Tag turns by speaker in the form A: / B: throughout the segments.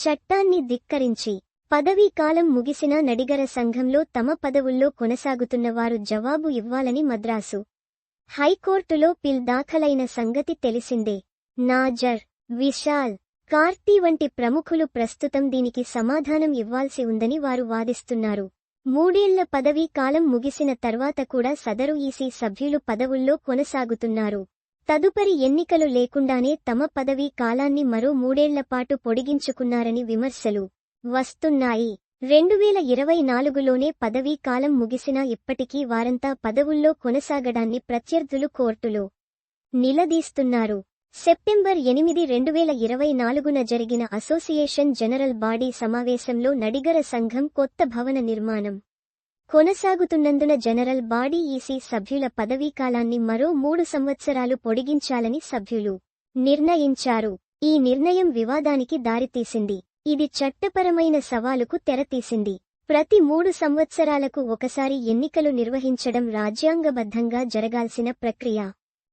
A: చట్టాన్ని ధిక్కరించి పదవీకాలం ముగిసిన నడిగర సంఘంలో తమ పదవుల్లో కొనసాగుతున్న వారు జవాబు ఇవ్వాలని మద్రాసు హైకోర్టులో పిల్ దాఖలైన సంగతి తెలిసిందే. నాజర్ విశాల్ కార్తీ వంటి ప్రముఖులు ప్రస్తుతం దీనికి సమాధానం ఇవ్వాల్సి ఉందని వారు వాదిస్తున్నారు. మూడేళ్ళ పదవీ కాలం ముగిసిన తర్వాత కూడా సదరు ఈసీ సభ్యులు పదవుల్లో కొనసాగుతున్నారు. తదుపరి ఎన్నికలు లేకుండానే తమ పదవీ కాలాన్ని మరో మూడేళ్ళపాటు పొడిగించుకున్నారని విమర్శలు వస్తున్నాయి. రెండు వేల ఇరవై నాలుగులోనే పదవీ కాలం ముగిసినా ఇప్పటికీ వారంతా పదవుల్లో కొనసాగడాన్ని ప్రత్యర్థులు కోర్టులో నిలదీస్తున్నారు. సెప్టెంబర్ ఎనిమిది రెండు వేల ఇరవై నాలుగున జరిగిన అసోసియేషన్ జనరల్ బాడీ సమావేశంలో నడిగర సంఘం కొత్త భవన నిర్మాణం కొనసాగుతున్నందున జనరల్ బాడీ ఈసీ సభ్యుల పదవీకాలాన్ని మరో మూడు సంవత్సరాలు పొడిగించాలని సభ్యులు నిర్ణయించారు. ఈ నిర్ణయం వివాదానికి దారితీసింది. ఇది చట్టపరమైన సవాలుకు తెరతీసింది. ప్రతి మూడు సంవత్సరాలకు ఒకసారి ఎన్నికలు నిర్వహించడం రాజ్యాంగబద్ధంగా జరగాల్సిన ప్రక్రియ.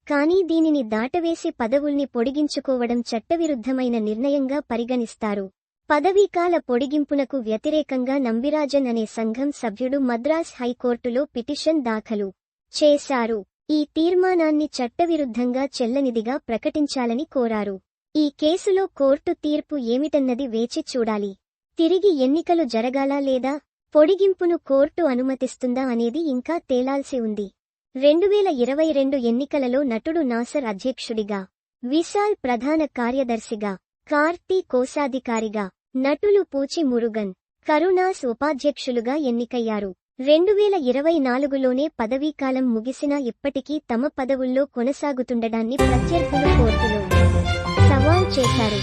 A: కానీ దీనిని దాటవేసి పదవుల్ని పొడిగించుకోవడం చట్టవిరుద్ధమైన నిర్ణయంగా పరిగణిస్తారు. పదవీకాల పొడిగింపునకు వ్యతిరేకంగా నంబిరాజన్ అనే సంఘం సభ్యుడు మద్రాస్ హైకోర్టులో పిటిషన్ దాఖలు చేశారు. ఈ తీర్మానాన్ని చట్టవిరుద్ధంగా చెల్లనిదిగా ప్రకటించాలని కోరారు. ఈ కేసులో కోర్టు తీర్పు ఏమిటన్నది వేచి చూడాలి. తిరిగి ఎన్నికలు జరగాలా లేదా? పొడిగింపును కోర్టు అనుమతిస్తుందా అనేది ఇంకా తేలాల్సి ఉంది. రెండువేల ఇరవై రెండు ఎన్నికలలో నటుడు నాసర్ అధ్యక్షుడిగా విశాల్ ప్రధాన కార్యదర్శిగా కార్తీ కోశాధికారిగా నటులు పూచి మురుగన్ కరుణాస్ ఉపాధ్యక్షులుగా ఎన్నికయ్యారు. రెండు వేల ఇరవై నాలుగులోనే పదవీకాలం ముగిసినా ఇప్పటికీ తమ పదవుల్లో కొనసాగుతుండడాన్ని ప్రత్యర్థులు కోర్టులో సవాల్ చేశారు.